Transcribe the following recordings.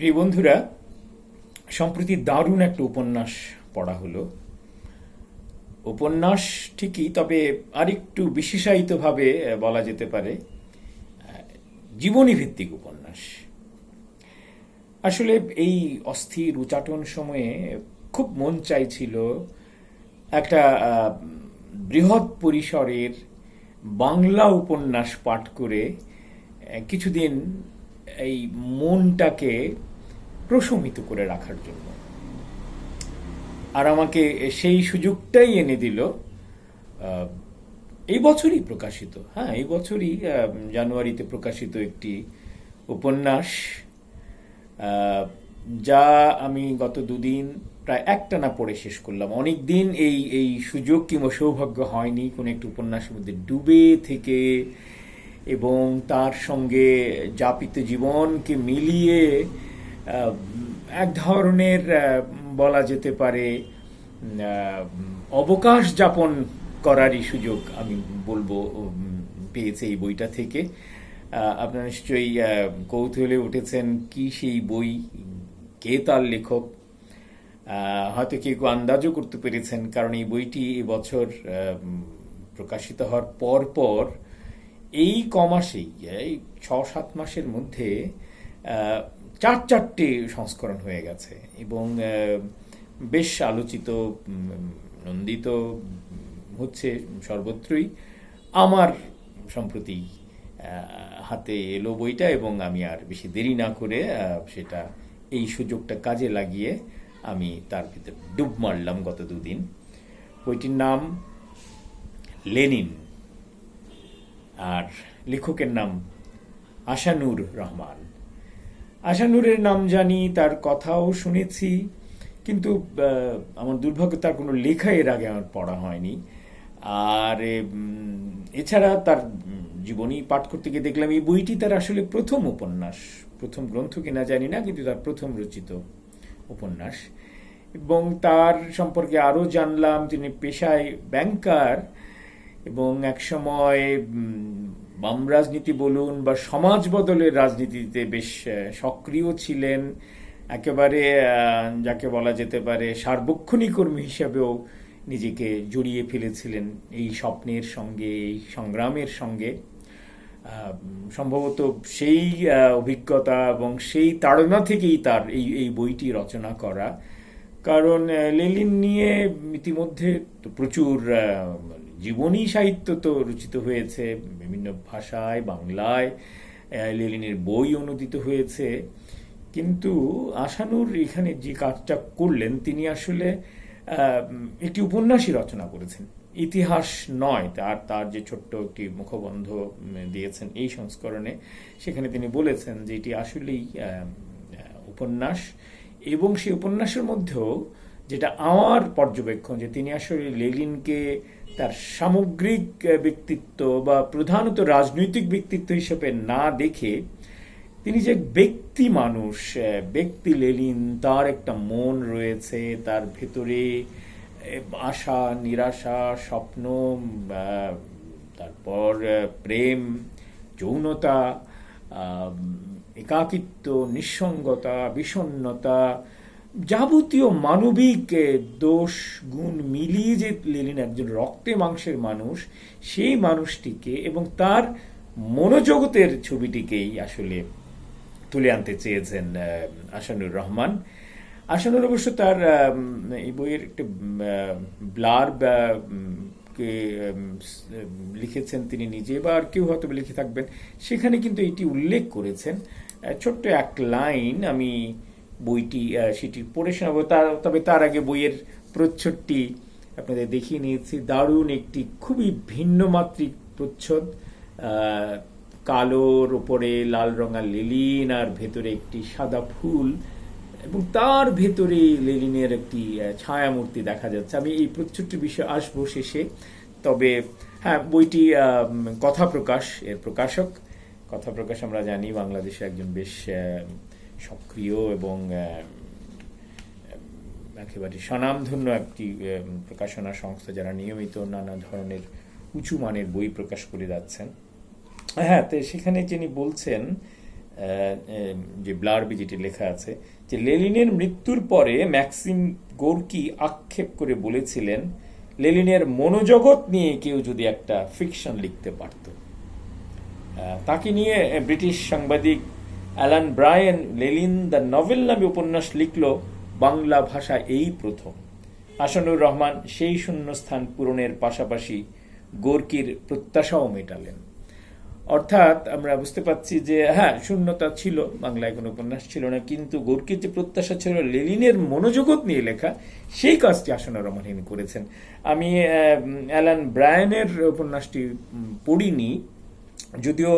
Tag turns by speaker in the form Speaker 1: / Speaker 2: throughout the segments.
Speaker 1: প্রিয় বন্ধুরা, সম্প্রতি দারুণ একটা উপন্যাস পড়া হলো। উপন্যাস ঠিকই, তবে আরেকটু বিশেষায়িতভাবে বলা যেতে পারে জীবনী ভিত্তিক উপন্যাস। আসলে এই অস্থির উচাটন সময়ে খুব মন চাইছিল একটা বৃহৎ পরিসরের বাংলা উপন্যাস পাঠ করে কিছুদিন এই মনটাকে প্রশমিত করে রাখার জন্য। আর আমাকে সেই সুযোগটাই এনে দিল এই বছরই প্রকাশিত হ্যাঁ এই বছরই জানুয়ারিতে প্রকাশিত একটি উপন্যাস যা আমি গত দুদিন প্রায় একটানা পড়ে শেষ করলাম। অনেক দিন এই এই সুযোগ কিংবা সৌভাগ্য হয়নি, কোনো একটি উপন্যাসের মধ্যে ডুবে থেকে এবং তার সঙ্গে যাপিত জীবনকে মিলিয়ে এক ধরনের বলা যেতে পারে অবকাশ যাপন করারই সুযোগ আমি বলব পেয়েছে এই বইটা থেকে। আপনারা নিশ্চয়ই কৌতূহলে উঠেছেন কি সেই বই, কে তার লেখক। হয়তো কেউ আন্দাজও করতে পেরেছেন, কারণ এই বইটি এবছর প্রকাশিত হওয়ার পর পর এই কমাসেই, এই ছ সাত মাসের মধ্যে চার চারটে সংস্করণ হয়ে গেছে এবং বেশ আলোচিত নন্দিত হচ্ছে সর্বত্রই। আমার সম্প্রতি হাতে এলো বইটা এবং আমি আর বেশি দেরি না করে সেটা এই সুযোগটা কাজে লাগিয়ে আমি তার ভিতরে ডুব মারলাম গত দুদিন। বইটির নাম লেনিন আর লেখকের নাম আশানুর রহমান। আশানুরের নাম জানি, তার কথাও শুনেছি, কিন্তু আমার দুর্ভাগ্য তার কোনো লেখা এর আগে আমার পড়া হয়নি। আর এছাড়া তার জীবনী পাঠ করতে গিয়ে দেখলাম, এই বইটি তার আসলে প্রথম উপন্যাস, প্রথম গ্রন্থ কিনা জানি না, কিন্তু তার প্রথম রচিত উপন্যাস। এবং তার সম্পর্কে আরও জানলাম, তিনি পেশায় ব্যাংকার এবং একসময় বাম রাজনীতি বলুন বা সমাজ বদলের রাজনীতিতে বেশ সক্রিয় ছিলেন। একেবারে যাকে বলা যেতে পারে সার্বক্ষণিক কর্মী হিসাবেও নিজেকে জড়িয়ে ফেলেছিলেন এই স্বপ্নের সঙ্গে, এই সংগ্রামের সঙ্গে। সম্ভবত সেই অভিজ্ঞতা এবং সেই তাড়না থেকেই তার এই এই বইটি রচনা করা। কারণ লেলিন নিয়ে ইতিমধ্যে প্রচুর জীবনী সাহিত্য তো রচিত হয়েছে বিভিন্ন ভাষায়, বাংলায় লেলিনের বই অনুদিত হয়েছে। কিন্তু আশানুর এখানে যে কাজটা করলেন, তিনি আসলে একটি উপন্যাসই রচনা করেছেন। ইতিহাস নয়, তার তার যে ছোট্ট একটি মুখবন্ধ দিয়েছেন এই সংস্করণে, সেখানে তিনি বলেছেন যে এটি আসলেই উপন্যাস। এবং সেই উপন্যাসের মধ্যেও যেটা আমার পর্যবেক্ষণ, যে তিনি আসলে লেলিনকে তার সামগ্রিক ব্যক্তিত্ব বা প্রধানত রাজনৈতিক ব্যক্তিত্ব হিসেবে না দেখে তিনি যে ব্যক্তি মানুষ ব্যক্তি লেলিন তার একটা মন রয়েছে, তার ভেতরে আশা, নিরাশা, স্বপ্ন তারপর প্রেম, যৌনতা একাকিত্ব, নিঃসঙ্গতা, বিষণ্ণতা যাবতীয় মানবিক দোষ গুণ মিলিয়ে যে লেলিন একজন রক্তে মাংসের মানুষ, সেই মানুষটিকে এবং তার মনোজগতের ছবিটিকেই আসলে তুলে আনতে চেয়েছেন আসানুর রহমান। আসানুর অবশ্য তার এই বইয়ের একটা ব্লার কে লিখেছেন তিনি নিজে বা আর কেউ হয়তো লিখে থাকবেন। সেখানে কিন্তু এটি উল্লেখ করেছেন। ছোট্ট এক লাইন আমি বইটি সেটি পড়ে শোনাবো। তার, তবে তার আগে বইয়ের প্রচ্ছদটি আপনাদের দেখিয়ে নিয়েছি। দারুণ একটি খুবই ভিন্ন মাত্রিক প্রচ্ছদ কালোর ওপরে লাল রঙা লেলিন আর ভেতরে একটি সাদা ফুল এবং তার ভেতরে লেলিনের একটি ছায়ামূর্তি দেখা যাচ্ছে। আমি এই প্রচ্ছদটি বিষয়ে আসব শেষে। তবে হ্যাঁ বইটি কথা প্রকাশ, এর প্রকাশক। কথা প্রকাশ আমরা জানি বাংলাদেশে একজন বেশ সক্রিয় এবং একেবারে স্বনামধন্য একটি প্রকাশনা সংস্থা যারা নিয়মিত নানা ধরনের উঁচু মানের বই প্রকাশ করে যাচ্ছেন। হ্যাঁ তো সেখানে যিনি বলছেন যে ব্লারবি যেটি লেখা আছে, যে লেলিনের মৃত্যুর পরে ম্যাক্সিম গোর্কি আক্ষেপ করে বলেছিলেন, লেলিনের মনোজগৎ নিয়ে কেউ যদি একটা ফিকশন লিখতে পারত। তাকে নিয়ে ব্রিটিশ সাংবাদিক Alan Brien Lenin the novel নামে উপন্যাস লিখল, বাংলা ভাষা এই প্রথম। হাসানুর রহমান সেই শূন্যস্থান পূরণের পাশাপাশি গোর্কির প্রত্যাশাও মেটালেন। অর্থাৎ আমরা বুঝতে পারছি যে হ্যাঁ শূন্যতা ছিল, বাংলায় কোনো উপন্যাস ছিল না, কিন্তু গোর্কির যে প্রত্যাশা ছিল, লেলিনের মনোজগৎ নিয়ে লেখা, সেই কাজটি আসানুর রহমান করেছেন। আমি অ্যালান ব্রায়ানের উপন্যাসটি পড়িনি, যদিও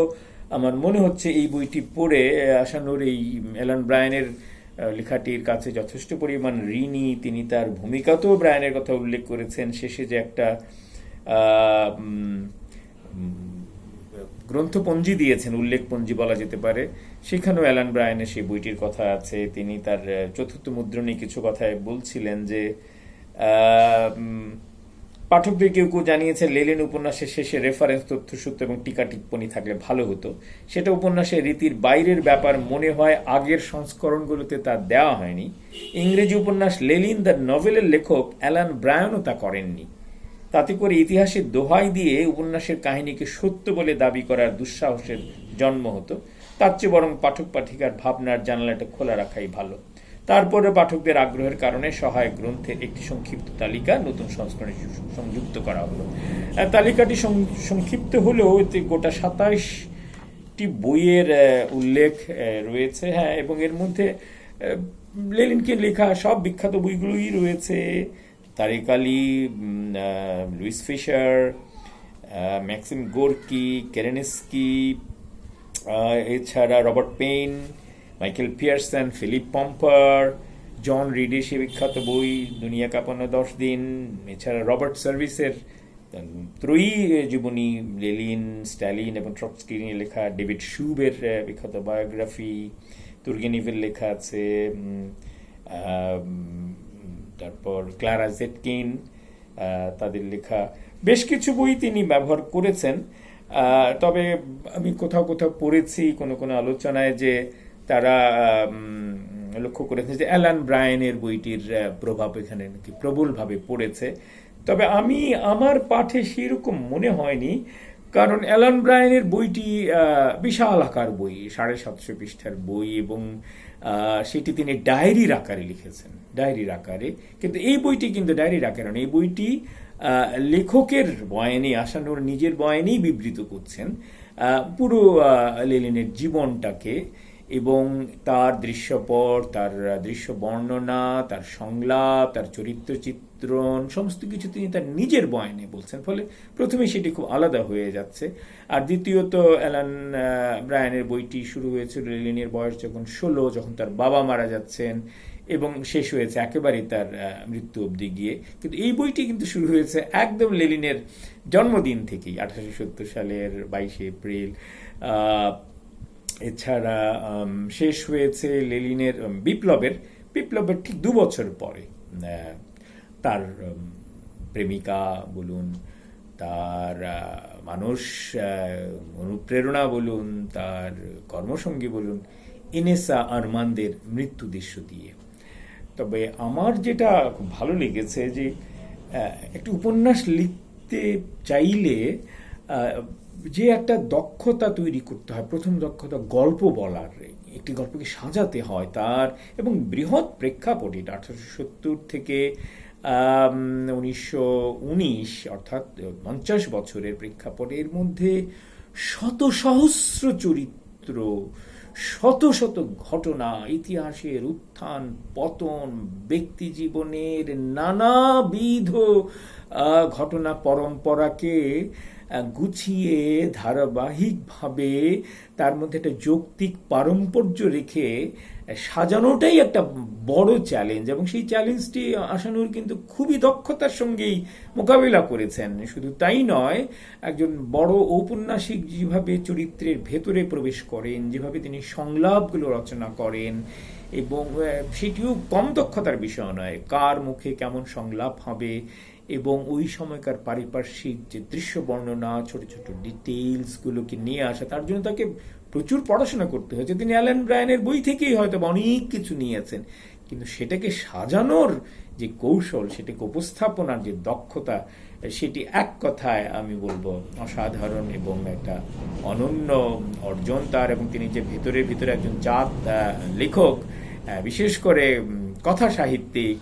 Speaker 1: আমার মনে হচ্ছে এই বইটি পড়ে আশানুর এই অ্যালান ব্রায়ানের লেখাটির কাছে যথেষ্ট পরিমাণ ঋণী। তিনি তার ভূমিকাতেও ব্রায়ানের কথা উল্লেখ করেছেন। শেষে যে একটা গ্রন্থপঞ্জি দিয়েছেন, উল্লেখপঞ্জি বলা যেতে পারে, সেখানেও অ্যালান ব্রায়ানের সেই বইটির কথা আছে। তিনি তার চতুর্থ মুদ্রণে কিছু কথায় বলছিলেন যে পাঠকদের কেউ কেউ জানিয়েছে লেলেন উপন্যাসের শেষে রেফারেন্স তথ্যসূত্র এবং টিকা টিপ্পণী থাকলে ভালো হতো। সেটা উপন্যাসের রীতির বাইরের ব্যাপার মনে হয় আগের সংস্করণগুলোতে তা দেওয়া হয়নি। ইংরেজি উপন্যাস লেলিন দ্য নভেলের লেখক অ্যালান ব্রায়ানও তা করেননি। তাতে করে ইতিহাসের দোহাই দিয়ে উপন্যাসের কাহিনীকে সত্য বলে দাবি করার দুঃসাহসের জন্ম হতো। তার চেয়ে বরং পাঠক পাঠিকার ভাবনার জানালাটা খোলা রাখাই ভালো। তারপরে পাঠকদের আগ্রহের কারণে সহায়ক গ্রন্থের একটি সংক্ষিপ্ত তালিকা নতুন সংস্করণে সংযুক্ত করা হলো। তালিকাটি সংক্ষিপ্ত হলেও এতে গোটা সাতাইশটি বইয়ের উল্লেখ রয়েছে। হ্যাঁ এবং এর মধ্যে লেলিনকে লেখা সব বিখ্যাত বইগুলোই রয়েছে। Tariq Ali Louis Fischer Maxim Gorky, Kerensky এছাড়া Robert Payne Michael Pearson, Philip Pompar, John রিডের সে বিখ্যাত বই, দুনিয়া কাঁপানো দশ দিন, এছাড়া রবার্ট সার্ভিসের ত্রয়ী জীবনী লেলিন, স্ট্যালিন এবং ট্রটস্কি নিয়ে লেখা ডেভিড শুবের বিখ্যাত বায়োগ্রাফি তুর্গেনিভের লেখা আছে তারপর ক্লারা জেটকিন তাদের লেখা, বেশ কিছু বই তিনি ব্যবহার করেছেন। তবে আমি কোথাও কোথাও পড়েছি কোনো কোনো আলোচনায় যে তারা লক্ষ্য করেছেন যে অ্যালান ব্রায়ানের বইটির প্রভাব এখানে নাকি প্রবলভাবে পড়েছে। তবে আমি, আমার পাঠে সেরকম মনে হয়নি, কারণ অ্যালান ব্রায়ানের বইটি বিশাল আকার বই, সাড়ে সাতশো পৃষ্ঠার বই এবং সেটি তিনি ডায়েরির আকারে লিখেছেন, ডায়েরির আকারে। কিন্তু এই বইটি কিন্তু ডায়েরির আকারে নয়, এই বইটি লেখকের বয়ানে আসানোর নিজের বয়ানেই বিবৃত করছেন পুরো লেলিনের জীবনটাকে। এবং তার দৃশ্যপট, তার দৃশ্য বর্ণনা, তার সংলাপ, তার চরিত্র চিত্রণ সমস্ত কিছু তিনি তার নিজের বয়ানে বলছেন। ফলে প্রথমে সেটি খুব আলাদা হয়ে যাচ্ছে। আর দ্বিতীয়ত, অ্যালান ব্রায়ানের বইটি শুরু হয়েছিল লেলিনের বয়স যখন ষোলো, যখন তার বাবা মারা যাচ্ছেন এবং শেষ হয়েছে একেবারেই তার মৃত্যু অবধি গিয়ে। কিন্তু এই বইটি কিন্তু শুরু হয়েছে একদম লেলিনের জন্মদিন থেকেই, আঠারোশো সত্তর সালের বাইশে এপ্রিল। এছাড়া শেষ হয়েছে লেলিনের বিপ্লবের বিপ্লবের ঠিক দু বছর পরে তার প্রেমিকা বলুন, তার মানুষ অনুপ্রেরণা বলুন, তার কর্মসঙ্গী বলুন, ইনেসা আরমানদের মৃত্যু দৃশ্য দিয়ে। তবে আমার যেটা খুব ভালো লেগেছে যে একটি উপন্যাস লিখতে চাইলে যে একটা দক্ষতা তৈরি করতে হয়, প্রথম দক্ষতা গল্প বলার। একটি গল্পকে সাজাতে হয় তার এবং বৃহৎ প্রেক্ষাপট এটা আঠারোশো সত্তর থেকে উনিশশো উনিশ অর্থাৎ পঞ্চাশ বছরের প্রেক্ষাপটের মধ্যে শত সহস্র চরিত্র, শত শত ঘটনা, ইতিহাসের উত্থান, পতন, ব্যক্তি জীবনের নানাবিধ ঘটনা পরম্পরাকে গুছিয়ে ধারাবাহিকভাবে তার মধ্যে একটা যৌক্তিক পারম্পর্য রেখে সাজানোটাই একটা বড় চ্যালেঞ্জ এবং সেই চ্যালেঞ্জটি আশানুর কিন্তু খুবই দক্ষতার সঙ্গেই মোকাবিলা করেছেন। শুধু তাই নয়, একজন বড় ঔপন্যাসিক যেভাবে চরিত্রের ভেতরে প্রবেশ করেন, যেভাবে তিনি সংলাপগুলো রচনা করেন এবং সেটিও কম দক্ষতার বিষয় নয়। কার মুখে কেমন সংলাপ হবে এবং ওই সময়কার পারিপার্শ্বিক যে দৃশ্য বর্ণনা ছোট ছোট ডিটেইলসগুলোকে নিয়ে আসা, তার জন্য তাকে প্রচুর পড়াশোনা করতে হয়েছে। তিনি অ্যালেন ব্রায়ানের বই থেকেই হয়তো অনেক কিছু নিয়েছেন। কিন্তু সেটাকে সাজানোর যে কৌশল, সেটাকে উপস্থাপনার যে দক্ষতা, সেটি এক কথায় আমি বলব অসাধারণ এবং একটা অনন্য অর্জন তার এবং তিনি যে ভিতরে ভিতরে একজন জাত লেখক বিশেষ করে কথা সাহিত্যিক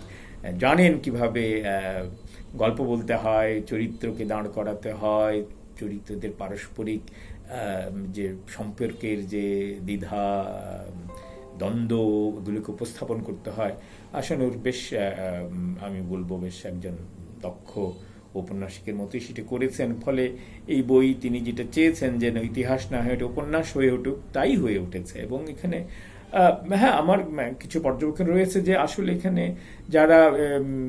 Speaker 1: জানেন কীভাবে গল্প বলতে হয় চরিত্রকে দাঁড় করাতে হয় চরিত্রদের পারস্পরিক যে সম্পর্কের যে দ্বিধা দ্বন্দ্ব এগুলোকে উপস্থাপন করতে হয়। আশানুর বেশ আমি বলব বেশ একজন দক্ষ উপন্যাসিকের মতোই সেটি করেছেন। ফলে এই বই তিনি যেটা চেয়েছেন যে না, ইতিহাস না হয়ে ওঠে উপন্যাস হয়ে উঠুক তাই হয়ে উঠেছে। এবং এখানে হ্যাঁ আমার কিছু পর্যবেক্ষণ রয়েছে যে আসলে এখানে যারা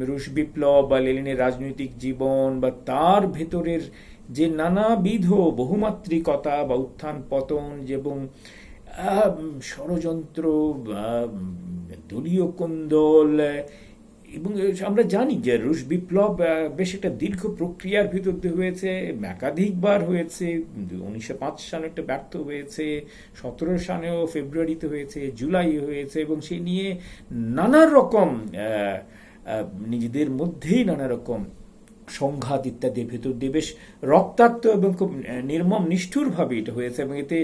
Speaker 1: রুশ বিপ্লব বা লেলিনের রাজনৈতিক জীবন বা তার ভেতরের যে নানাবিধ বহুমাত্রিকতা বা উত্থান পতন এবং ষড়যন্ত্র দলীয় কোন্দল এবং আমরা জানি যে রুশ বিপ্লব বেশ একটা দীর্ঘ প্রক্রিয়ার ভিতর দিয়ে হয়েছে, একাধিকবার হয়েছে উনিশশো পাঁচ সালে একটা ব্যর্থ হয়েছে, সতেরো সালেও ফেব্রুয়ারিতে হয়েছে জুলাই হয়েছে, এবং সে নিয়ে নানা রকম নিজেদের মধ্যেই নানা রকম সংঘাত ইত্যাদির ভেতর দিয়ে বেশ রক্তাক্ত এবং খুব নির্মম, নিষ্ঠুরভাবে এটা হয়েছে, এবং এতে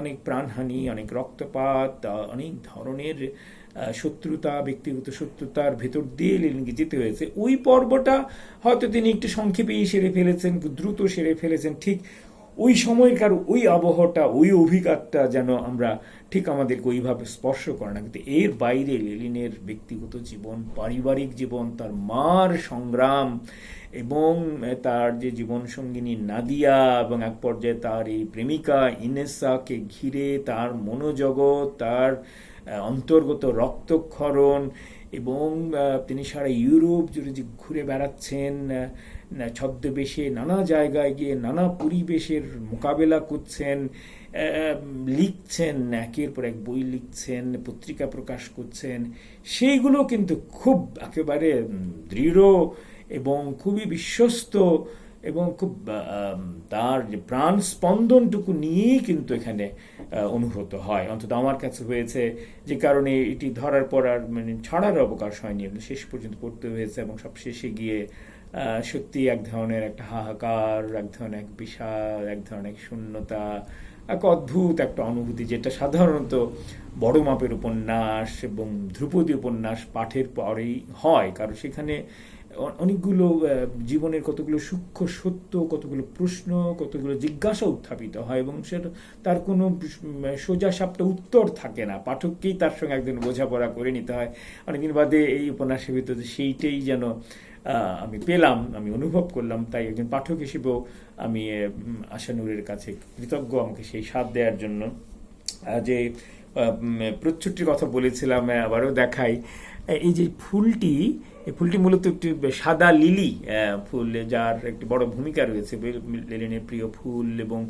Speaker 1: অনেক প্রাণহানি, অনেক রক্তপাত অনেক ধরনের শত্রুতা, ব্যক্তিগত শত্রুতার ভেতর দিয়ে লেনিনকে যেতে হয়েছে। ওই পর্বটা হয়তো তিনি একটু সংক্ষেপেই সেরে ফেলেছেন, দ্রুত সেরে ফেলেছেন, ঠিক ওই সময়কার ওই আবহাওয়াটা, ওই অভিঘাতটা যেন আমরা ঠিক আমাদেরকে ওইভাবে স্পর্শ করে না। কিন্তু এর বাইরে লেলিনের ব্যক্তিগত জীবন, পারিবারিক জীবন, তার মার সংগ্রাম এবং তার যে জীবন সঙ্গিনী নাদিয়া এবং এক পর্যায়ে তার এই প্রেমিকা ইনেসাকে ঘিরে তার মনোজগৎ, তার অন্তর্গত রক্তক্ষরণ এবং তিনি সারা ইউরোপ জুড়ে যে ঘুরে বেড়াচ্ছেন ছদ্মবেশে নানা জায়গায় গিয়ে নানা পরিবেশের মোকাবেলা করছেন লিখছেন, একের পর এক বই লিখছেন, পত্রিকা প্রকাশ করছেন। সেইগুলো কিন্তু খুব একেবারে দৃঢ় এবং খুবই বিশ্বস্ত এবং খুব তার যে প্রাণ স্পন্দনটুকু নিয়েই কিন্তু এখানে অনুভূত হয়। অন্তত আমার কাছে হয়েছে যে কারণে এটি ধরার পর আর মানে ছাড়ার অবকাশ হয়নি। শেষ পর্যন্ত পড়তে হয়েছে এবং সব শেষে গিয়ে সত্যি এক ধরনের একটা হাহাকার, এক ধরনের এক বিশাল, এক ধরনের এক শূন্যতা, এক অদ্ভুত একটা অনুভূতি যেটা সাধারণত বড় মাপের উপন্যাস এবং ধ্রুপদী উপন্যাস পাঠের পরেই হয়। কারণ সেখানে অনেকগুলো জীবনের কতগুলো সূক্ষ্ম সত্য, কতগুলো প্রশ্ন, কতগুলো জিজ্ঞাসা উত্থাপিত হয় এবং সেটা তার কোনো সোজা সাপটা উত্তর থাকে না। পাঠককেই তার সঙ্গে একদিন বোঝাপড়া করে নিতে হয়। অনেকদিন বাদে এই উপন্যাসের ভিতরে সেইটাই যেন আমি পেলাম, আমি অনুভব করলাম, তাই একজন পাঠক হিসেবেও আমি আশানুরের কাছে কৃতজ্ঞ আমাকে সেই স্বাদ দেওয়ার জন্য। যে প্রচ্ছুটির কথা বলেছিলাম আবারও দেখাই। এই যে ফুলটি ফুলটি মূলত একটি সাদা লিলি ফুল যার একটি বড় ভূমিকা রয়েছে লেনিনের প্রিয় ফুল এবং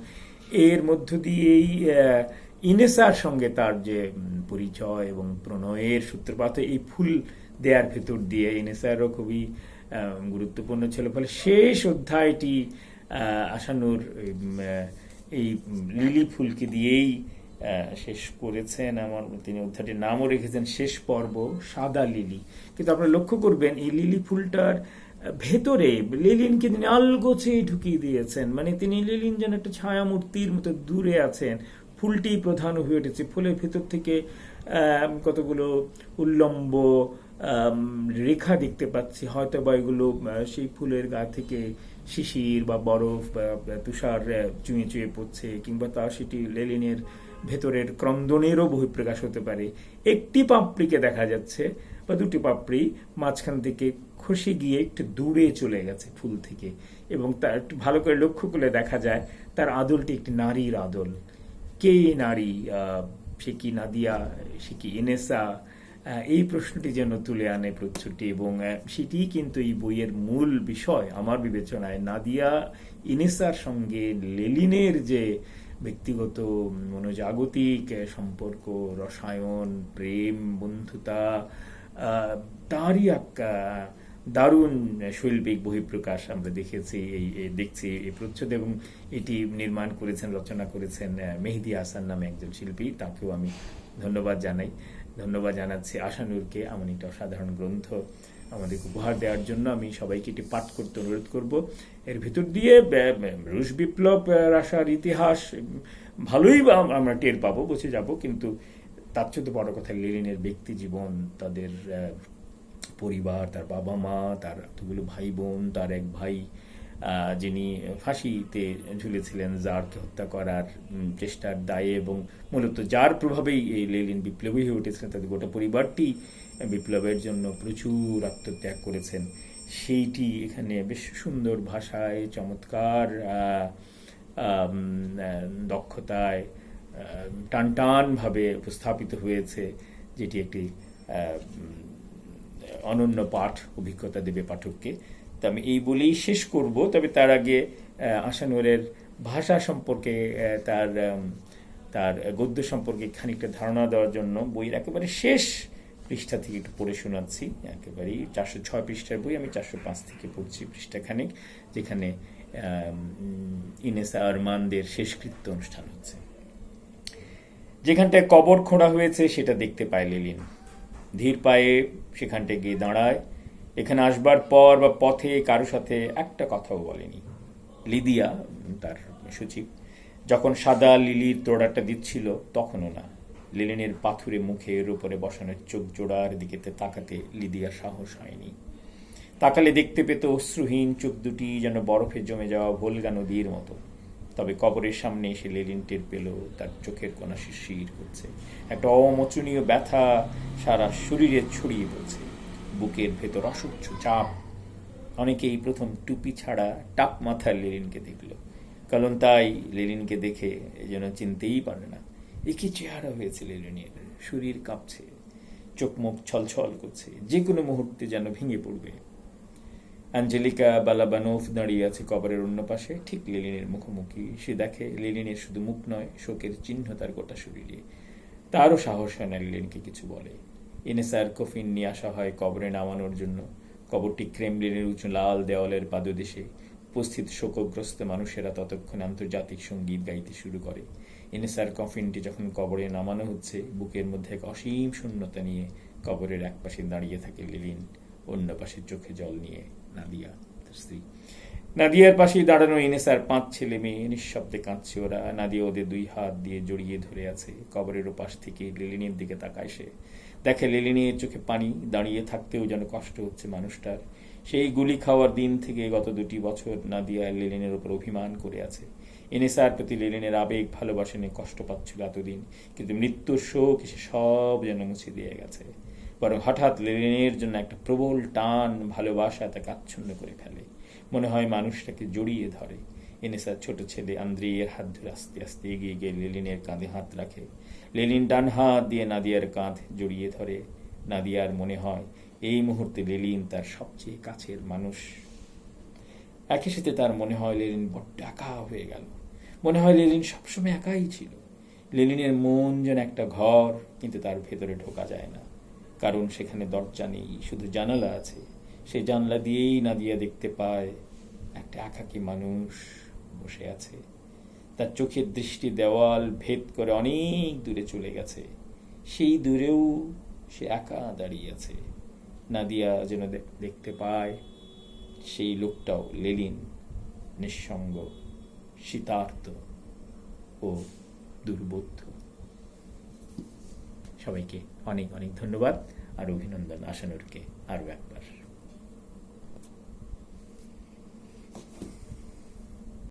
Speaker 1: এর মধ্য দিয়েই ইনেসার সঙ্গে তার যে পরিচয় এবং প্রণয়ের সূত্রপাত এই ফুল দেয়ার ভেতর দিয়ে ইনেসারও খুবই গুরুত্বপূর্ণ ছিল। ফলে শেষ অধ্যায়টি আহ, আশানুর এই লিলি ফুলকে দিয়েই শেষ করেছেন আমার তিনি অধ্যায়টির নামও রেখেছেন, শেষ পর্ব, সাদা লিলি। কিন্তু আপনারা লক্ষ্য করবেন, এই লিলি ফুলটার ভেতরে লেলিনকে তিনি আলগোছে ঢুকিয়ে দিয়েছেন। মানে তিনি লেলিন যেন একটা ছায়া মূর্তির মতো দূরে আছেন। ফুলটি প্রধান হয়ে উঠেছে। ফুলের ভেতর থেকে কতগুলো উল্লম্ব রেখা দেখতে পাচ্ছি। হয়তো বা এগুলো সেই ফুলের গা থেকে শিশির বা বরফ বা তুষার চুঁয়ে চুঁয়ে পড়ছে, কিংবা তা সেটি লেলিনের ভেতরের ক্রন্দনেরও বহিঃপ্রকাশ হতে পারে। একটি পাপড়িকে দেখা যাচ্ছে, বা দুটি পাপড়ি মাঝখান থেকে খসে গিয়ে একটু দূরে চলে গেছে ফুল থেকে। এবং তার ভালো করে লক্ষ্য করলে দেখা যায়, তার আদলটি একটি নারীর আদল। কে নারী? সে কি নাদিয়া? সে কি এনেসা এই প্রশ্নটি যেন তুলে আনে প্রচ্ছুটি এবং সেটি কিন্তু এই বইয়ের মূল বিষয়। আমার বিবেচনায় নাদিয়া ইনেসার সঙ্গে লেলিনের যে ব্যক্তিগত মনোজাগতিক সম্পর্ক, রসায়ন, প্রেম, বন্ধুতা তারই এক দারুণ শৈল্পিক বহিঃপ্রকাশ আমরা দেখেছি, এই দেখছি এই প্রচ্ছদ এবং এটি নির্মাণ করেছেন, রচনা করেছেন মেহেদি হাসান নামে একজন শিল্পী, তাকেও আমি ধন্যবাদ জানাই। ধন্যবাদ জানাচ্ছি আশানুরকে এমন একটা অসাধারণ গ্রন্থ। আমাদের উপহার দেওয়ার জন্য আমি সবাইকে এটি পাঠ করতে অনুরোধ করব। এর ভিতর দিয়ে রুশ বিপ্লব রাশার ইতিহাস ভালোই আমরা টের পাবো, বসে যাব, কিন্তু তার চেয়ে বড় কথা লেনিনের ব্যক্তি জীবন, তাদের পরিবার, তার বাবা মা, তার এতগুলো ভাই বোন তার এক ভাই যিনি ফাঁসিতে ঝুলেছিলেন জারকে হত্যা করার চেষ্টার দায়ে এবং মূলত যার প্রভাবেই এই লেলিন বিপ্লবী হয়ে উঠেছিলেন, তাদের গোটা পরিবারটি বিপ্লবের জন্য প্রচুর আত্মত্যাগ করেছেন। সেইটি এখানে বেশ সুন্দর ভাষায়, চমৎকার দক্ষতায় টান টান ভাবে উপস্থাপিত হয়েছে, যেটি একটি অনন্য পাঠ অভিজ্ঞতা দেবে পাঠককে। তো আমি এই বলেই শেষ করব, তবে তার আগে আশানুরের ভাষা সম্পর্কে তার তার গদ্য সম্পর্কে খানিকটা ধারণা দেওয়ার জন্য বইয়ের একেবারে শেষ পৃষ্ঠা থেকে একটু পড়ে শোনাচ্ছি। একেবারেই চারশো ছয় পৃষ্ঠার বই, আমি চারশো পাঁচ থেকে পড়ছি পৃষ্ঠাখানেক যেখানে ইনেসা আরমানদের শেষকৃত্য অনুষ্ঠান হচ্ছে। যেখানটায় কবর খোঁড়া হয়েছে, সেটা দেখতে পায় লেলিন ধীর পায়ে সেখানটায় গিয়ে দাঁড়ায়। এখানে আসবার পর বা পথে কারও সাথে একটা কথাও বলেনি। লিদিয়া তার সচিব, যখন সাদা লিলির তোড়াটা দিচ্ছিল, তখনও না। লিলিনের পাথুরে মুখের উপরে বসানোর চোখ জোড়ার দিকে তাকাতে লিদিয়ার সাহস হয়নি। তাকালে দেখতে পেত অশ্রুহীন চোখ দুটি যেন বরফে জমে যাওয়া ভোলগা নদীর মতো। তবে কবরের সামনে এসে লেলিন টের পেল তার চোখের কোনা শিরশির হচ্ছে একটা অমোচনীয় ব্যথা সারা শরীরে ছড়িয়ে পড়ছে। বুকের ভেতর অসহ্য চাপ। অনেকেই প্রথম টুপি ছাড়া টাপ মাথার লেলিনকে দেখল। কারণ তাই লেলিনকে দেখে যেন চিনতেই পারে না। একই চেহারা হয়েছে লেলিনের শরীর কাঁপছে, চোখ মুখ ছলছল করছে, যে কোনো মুহূর্তে যেন ভেঙে পড়বে। আঞ্জেলিকা বালাবানোফ দাঁড়িয়ে আছে কবরের অন্য পাশে, ঠিক লেলিনের মুখোমুখি। সে দেখে লেলিনের শুধু মুখ নয়, শোকের চিহ্ন তার গোটা শরীরে। তারও সাহস হয় না লেলিনকে কিছু বলে। এনএসআর কফিন নিয়ে আসা হয় কবরে নামানোর জন্য। কবরটি ক্রেমলিনের উঁচু লাল দেওয়ালের পাদদেশে। উপস্থিত শোকগ্রস্ত মানুষেরা ততক্ষণ আন্তর্জাতিক সংগীত গাইতে শুরু করে। এনএসআর কফিনটি যখন কবরে নামানো হচ্ছে, বুকের মধ্যে এক অসীম শূন্যতা নিয়ে কবরের এক পাশে দাঁড়িয়ে থাকে লিলিন, অন্য পাশে চোখে জল নিয়ে নাদিয়া, তার স্ত্রী। নাদিয়ার পাশেই দাঁড়ানো ইনেসার পাঁচ ছেলে মেয়ে নিঃশব্দে কাঁদছে ওরা। নাদিয়া ওদের দুই হাত দিয়ে জড়িয়ে ধরে আছে। কবরের ওপাশ থেকে লিলিনের দিকে তাকায় সে। দেখে লিলিনের চোখে পানি, দাঁড়িয়ে থাকতেও যেন কষ্ট হচ্ছে মানুষটার। সেই গুলি খাওয়ার দিন থেকে গত দুটি বছর নাদিয়া লিলিনের উপর অভিমান করে আছে। এনএসআর প্রতি লিলিনের আবেগ ভালোবাসা নিয়ে কষ্ট পাচ্ছিল এতদিন। কিন্তু মৃত্যুর শোক এসে সব যেন মুছে দিয়ে গেছে। বরং হঠাৎ লেলিনের জন্য একটা প্রবল টান ভালোবাসা তাকে আচ্ছন্ন করে ফেলে। মনে হয় মানুষটাকে জড়িয়ে ধরে। এনএসআর ছোট ছেলে আন্দ্রিয়ের হাত ধরে আস্তে আস্তে এগিয়ে গিয়ে লেলিনের কাঁধে হাত রাখে। লেলিন ডান হাত দিয়ে নাদিয়ার কাঁধ জড়িয়ে ধরে। নাদিয়ার মনে হয় এই মুহূর্তে লেলিন তার সবচেয়ে কাছের মানুষ। একই সাথে তার মনে হয় লেলিন বড্ড একা হয়ে গেল। মনে হয় লেলিন সবসময় একাই ছিল। লেলিনের মন যেন একটা ঘর, কিন্তু তার ভেতরে ঢোকা যায় না। কারণ সেখানে দরজা নেই, শুধু জানালা আছে। সেই জানলা দিয়েই নাদিয়া দেখতে পায়, একটা একাকী মানুষ বসে আছে। তার চোখের দৃষ্টি দেওয়াল ভেদ করে অনেক দূরে চলে গেছে। সেই দূরেও সে একা দাঁড়িয়ে আছে। নাদিয়া যেন দেখ- দেখতে পায়, সেই লোকটাও লেলিন নিঃসঙ্গ। শীতার্ত ও দুর্বোধ্য। সবাইকে অনেক অনেক ধন্যবাদ আর অভিনন্দন আশানুরকে আরও একবার।